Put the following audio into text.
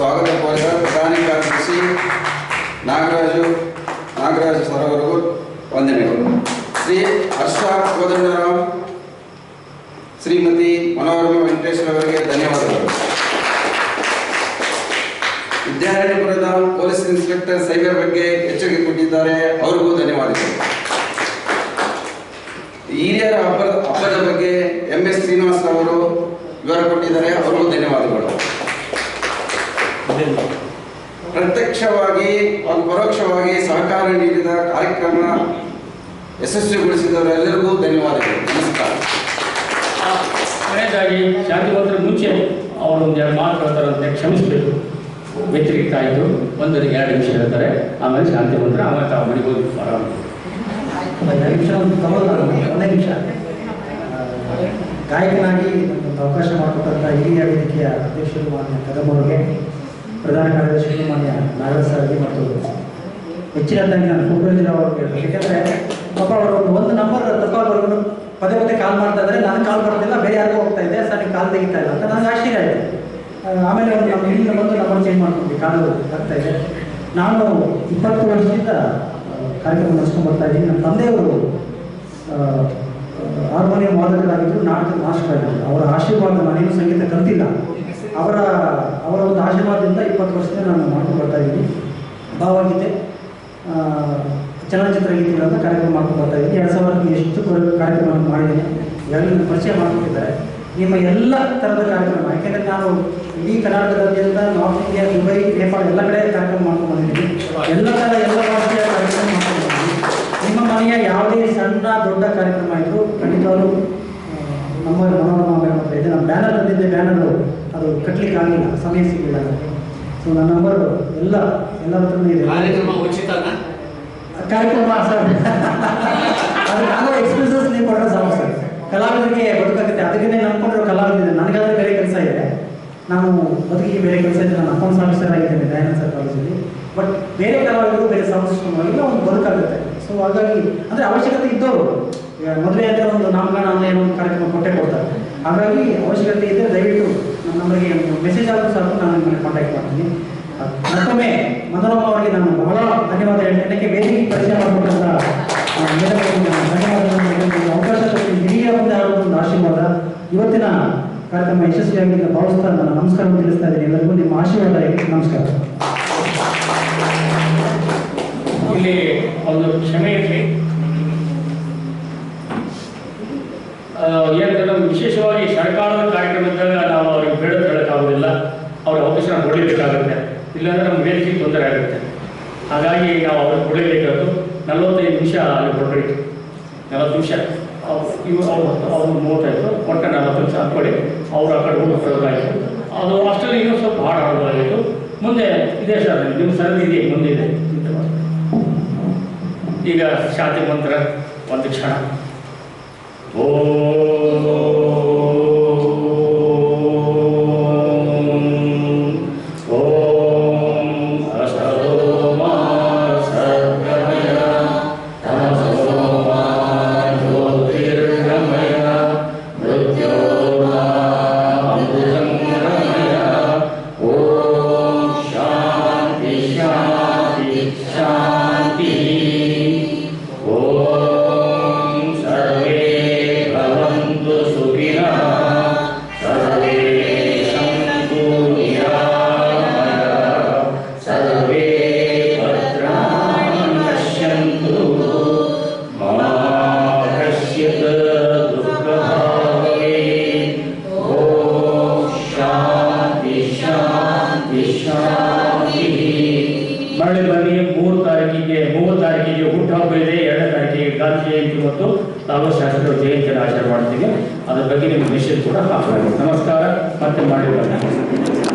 ಸ್ವಾಗತ ಕೋರಿದ ಪ್ರಧಾನಿ ಕಾರ್ಯದರ್ಶಿ ನಾಗರಾಜು, ನಾಗರಾಜ ಸರ್ ಅವರಿಗೂ ವಂದನೆಗಳು. ಶ್ರೀ ಹರ್ಷ ಕೋದಂಡರಾಮ್ ಶ್ರೀಮತಿ ಮನೋರಮ ವೆಂಕಟೇಶ್ವರ ಅವರಿಗೆ ಧನ್ಯವಾದಗಳು. ವಿದ್ಯಾರಣ್ಯಪುರದ ಪೊಲೀಸ್ ಇನ್ಸ್ಪೆಕ್ಟರ್ ಸೈಬರ್ ಬಗ್ಗೆ ಎಚ್ಚರಿಕೆ ಕೊಟ್ಟಿದ್ದಾರೆ, ಅವರಿಗೂ ಧನ್ಯವಾದಗಳು. ಹಿರಿಯರ ಹಬ್ಬದ ಹಬ್ಬದ ಬಗ್ಗೆ ಎಂ ಎಸ್ ಶ್ರೀನಿವಾಸ್ ಅವರು ವಿವರ ಕೊಟ್ಟಿದ್ದಾರೆ ಅವರಿಗೂ ಧನ್ಯವಾದಗಳು ಪ್ರತ್ಯಕ್ಷವಾಗಿ ಹಾಗೂ ಪರೋಕ್ಷವಾಗಿ ಸಹಕಾರ ನೀಡಿದ ಕಾರ್ಯಕ್ರಮ ಯಶಸ್ವಿಗೊಳಿಸಿದವರೆಲ್ಲರಿಗೂ ಧನ್ಯವಾದಗಳು. ನಮಸ್ಕಾರ. ಕೊನೆಯದಾಗಿ ಶಾಂತಿವಂತರ ಮುಂಚೆ ಅವರು ಒಂದು ಎರಡು ಮಾತು ಹೇಳ್ತಾರಂತೆ ಕ್ಷಮಿಸಬೇಕು. ವ್ಯತಿರಿಕ್ತ ಆಯಿತು ಒಂದು ಎರಡು ನಿಮಿಷ ಹೇಳ್ತಾರೆ. ಆಮೇಲೆ ಶಾಂತಿ ಬಂದರೆ ಆಮೇಲೆ ತಾವು ಮಡಿಬೋದು ಹೋಗಿ ಆರಾಮ. ನಿಮಿಷ ಒಂದು ನಿಮಿಷ. ಗಾಯಕನಾಗಿ ಒಂದು ಅವಕಾಶ ಮಾಡಿಕೊಟ್ಟಂಥ ಹಿರಿಯ ವೇದಿಕೆಯ ಅಧ್ಯಕ್ಷರು ಮಾನ್ಯ ಪ್ರಧಾನ ಕಾರ್ಯದರ್ಶಿ ಮಾನ್ಯ ನಾಗರಾಜ್ ಸರ್ಗೆ ಮತ್ತು ಹೆಚ್ಚಿನದಾಗಿ ನಾನು ಕುಂಬಳಜಿರಾವ್ ಅವ್ರಿಗೆ ಯಾಕೆಂದರೆ ಪಾಪ ಅವರು ಒಂದು ನಂಬರ್ ಬರೋದು ಪದೇ ಪದೇ ಕಾಲ್ ಮಾಡ್ತಾ ಇದ್ದಾರೆ. ನಾನು ಕಾಲ್ ಮಾಡ್ತಿಲ್ಲ ಬೇರೆ ಯಾರಿಗೂ ಹೋಗ್ತಾ ಇದ್ದೆ ಸರ್ ನೀವು ಕಾಲ್ ತೆಗಿತಾ ಇಲ್ಲ ಅಂತ ನನಗೆ ಆಶ್ಚರ್ಯ ಆಯಿತು. ಆಮೇಲೆ ಒಂದು ನಮ್ಮ ಇಲ್ಲಿಂದ ಬಂದು ನಂಬರ್ ಚೇಂಜ್ ಮಾಡ್ಕೊಂಡ್ವಿ ಕಾಲು ಆಗ್ತಾ ಇದೆ ನಾನು ಇಪ್ಪತ್ತು ವರ್ಷದಿಂದ ಕಾರ್ಯಕ್ರಮ ನಡೆಸ್ಕೊಂಡು ಬರ್ತಾ ಇದ್ದೀನಿ. ನಮ್ಮ ತಂದೆಯವರು ಹಾರ್ಮೋನಿಯಂ ವಾದಕರಾಗಿದ್ದರು ನಾಟಕ ಮಾಸ್ಟರಾಗಿದ್ದರು ಅವರ ಆಶೀರ್ವಾದ ನಾನೇನು ಸಂಗೀತ ಕಲ್ತಿಲ್ಲ. ಅವರ ಅವರ ಒಂದು ಆಶೀರ್ವಾದದಿಂದ ಇಪ್ಪತ್ತು ವರ್ಷದಿಂದ ನಾನು ಮಾಡ್ಕೊಂಡು ಬರ್ತಾ ಇದ್ದೀನಿ. ಭಾವಗೀತೆ ಚಲನಚಿತ್ರ ಗೀತೆಗಳನ್ನ ಕಾರ್ಯಕ್ರಮ ಮಾಡ್ಕೊಂಡು ಇದ್ದೀನಿ. ಎರಡು ಸಾವಿರದ ಎಷ್ಟು ಕಾರ್ಯಕ್ರಮವನ್ನು ಕಾರ್ಯಕ್ರಮ ಮಾಡಿದ್ದೀನಿ ಈಗಾಗಲೇ ಪರಿಚಯ ಮಾಡ್ಕೊಟ್ಟಿದ್ದಾರೆ ನಿಮ್ಮ ಎಲ್ಲ ಥರದ ಕಾರ್ಯಕ್ರಮ, ಯಾಕೆಂದರೆ ನಾನು ಇಡೀ ಕರ್ನಾಟಕದಾದ್ಯಂತ ನಾರ್ತ್ ಇಂಡಿಯಾ ದುಬೈ ನೇಪಾಳ ಎಲ್ಲ ಕಡೆ ಕಾರ್ಯಕ್ರಮ ಮಾಡ್ಕೊಂಡು ಬಂದಿದ್ದೀನಿ. ಎಲ್ಲ ಥರ ಎಲ್ಲ ಭಾಷೆಯ ಕಾರ್ಯಕ್ರಮ ಮಾಡ್ಕೊಂಡು ಬಂದಿದ್ದೀನಿ ನಿಮ್ಮ ಮನೆಯ ಯಾವುದೇ ಸಣ್ಣ ದೊಡ್ಡ ಕಾರ್ಯಕ್ರಮ ಇದ್ದರೂ ಖಂಡಿತವಾಗ್ಲೂ ಆ, ನಮ್ಮ ಮನೋರಮ ಮೇಡಮ್ ಹತ್ರ ಇದೆ ನಮ್ಮ ಬ್ಯಾನರು ಅದು ಕಟ್ಲಿಕ್ಕೆ ಆಗಲಿಲ್ಲ ಸಮಯ ಸಿಗಲಿಲ್ಲ ಸೊ ನನ್ನ ನಂಬರ್ ಎಲ್ಲ ಹತ್ರನೂ ಇದೆ. ಕಾರ್ಯಕ್ರಮ ಉಚಿತನಾ ಕಾರ್ಯಕ್ರಮ ಸರ್. ಅದು ನಾನು ಎಕ್ಸ್ಪ್ರೆಸಸ್ ನೀವು ಕೊಟ್ಟರೆ ಸಾಕು ಸರ್. ಕಲಾವಿದರಿಗೆ ಬದುಕಾಗುತ್ತೆ. ಅದಕ್ಕೆ ನಂಬ್ಕೊಂಡಿರೋ ಕಲಾವಿದ ನನಗಾದ್ರೆ ಬೇರೆ ಕೆಲಸ ಇದೆ. ನಾನು ಬದುಕಿಗೆ ಬೇರೆ ಕೆಲಸ ಇದೆ. ನಾನು ಅಕೌಂಟ್ಸ್ ಆಫೀಸರ್ ಆಗಿದ್ದೇನೆ ದಯಾನಂದ ಸರ್ ಕಾಲೇಜಲ್ಲಿ. ಬಟ್ ಬೇರೆ ಕಲಾವಿದರು ಬೇರೆ ಸೌಂಡ್ ಒಂದು ಬದುಕಾಗುತ್ತೆ. ಸೊ ಹಾಗಾಗಿ ಅಂದರೆ ಅವಶ್ಯಕತೆ ಇದ್ದವರು. ಮದುವೆ ಆದರೆ ಒಂದು ನಾಮಕರಣ ಅಂದರೆ ಏನೋ ಒಂದು ಕಾರ್ಯಕ್ರಮ ಕೊಟ್ಟೆ ಕೊಡ್ತಾರೆ. ಹಾಗಾಗಿ ಅವಶ್ಯಕತೆ ಇದ್ದರೆ ದಯವಿಟ್ಟು ನಮ್ಮ ನಂಬರ್ಗೆ ಮೆಸೇಜ್ ಆದರೂ ಸಹ ನಾನು ನಿಮ್ಮನ್ನು ಕಾಂಟ್ಯಾಕ್ಟ್ ಮಾಡ್ತೀನಿ. ಮತ್ತೊಮ್ಮೆ ಮನೋರಮ ಅವರಿಗೆ ನಾನು ಬಹಳ ಧನ್ಯವಾದ ಹೇಳ್ತೇನೆ. ವೇದಿಕೆ ಪರಿಚಯ ಮಾಡಿಕೊಟ್ಟಂತ ಒಂದು ಆಶೀರ್ವಾದ. ಇವತ್ತಿನ ಕಾರ್ಯಕ್ರಮ ಯಶಸ್ವಿಯಾಗಿ ಭಾವಿಸ್ತಾ ನಾನು ನಮಸ್ಕಾರ ತಿಳಿಸ್ತಾ ಇದ್ದೀನಿ. ಎಲ್ಲರಿಗೂ ನಿಮ್ಮ ಆಶೀರ್ವಾದ. ನಮಸ್ಕಾರ. ಇಲ್ಲಿ ಒಂದು ಕ್ಷಮೆ ಇರಲಿ. ಏನಂದ್ರೆ ವಿಶೇಷವಾಗಿ ಸರ್ಕಾರದ ಕಾರ್ಯಕ್ರಮದಾಗ ನಾವು ಅವ್ರಿಗೆ ಬೇಡ ಹೇಳೋಕ್ಕಾಗೋದಿಲ್ಲ ಅವ್ರ ಅವಕಾಶ ನಾವು ಕೊಡಲೇಬೇಕಾಗುತ್ತೆ ಇಲ್ಲಾಂದರೆ ನಮ್ಗೆ ವೇದಿಕೆ ತೊಂದರೆ ಆಗುತ್ತೆ. ಹಾಗಾಗಿ ನಾವು ಅವ್ರಿಗೆ ಕೊಡಲೇಬೇಕಾದ್ರು ನಲವತ್ತೈದು ನಿಮಿಷ ಅಲ್ಲಿ ಕೊಡ್ರಿ ನಲವತ್ತು ನಿಮಿಷ. ಇವು ಅವ್ರು ಅವ್ರು ಮೂವತ್ತೈದು ಒಟ್ಟು ನಲವತ್ತು ನಿಮಿಷ ಹಾಕ್ಕೊಡಿ ಅವ್ರು ಆ ಕಡೆ ಹೋಗಿ ಅದು ಅಷ್ಟರಲ್ಲಿ ಇನ್ನೂ ಸ್ವಲ್ಪ ಭಾಳ ಆಡೋದಾಗಿತ್ತು ಮುಂದೆ ಇದೆ ಸರ್, ನಿಮ್ಮ ಸರದಿ ಇದೆ ಮುಂದೆ ಇದೆ. ಈಗ ಶಾಂತಿ ಮಂತ್ರ, ಒಂದು ಕ್ಷಣ. ಓಂ ಶಾಂತಿ ಗಾಂಧಿ ಜಯಂತಿ ಮತ್ತು ತಾವು ಶಾಸಕರ ಜಯಂತಿಯನ್ನು ಆಚರಣೆ ಮಾಡ್ತೀವಿ. ಅದ್ರ ಬಗ್ಗೆ ನಿಮ್ಮ ಮೆಸೇಜ್ ಕೂಡ ಹಾಕಲಾಗಿದೆ ನಮಸ್ಕಾರ. ಮತ್ತೆ ಮಾಡಿ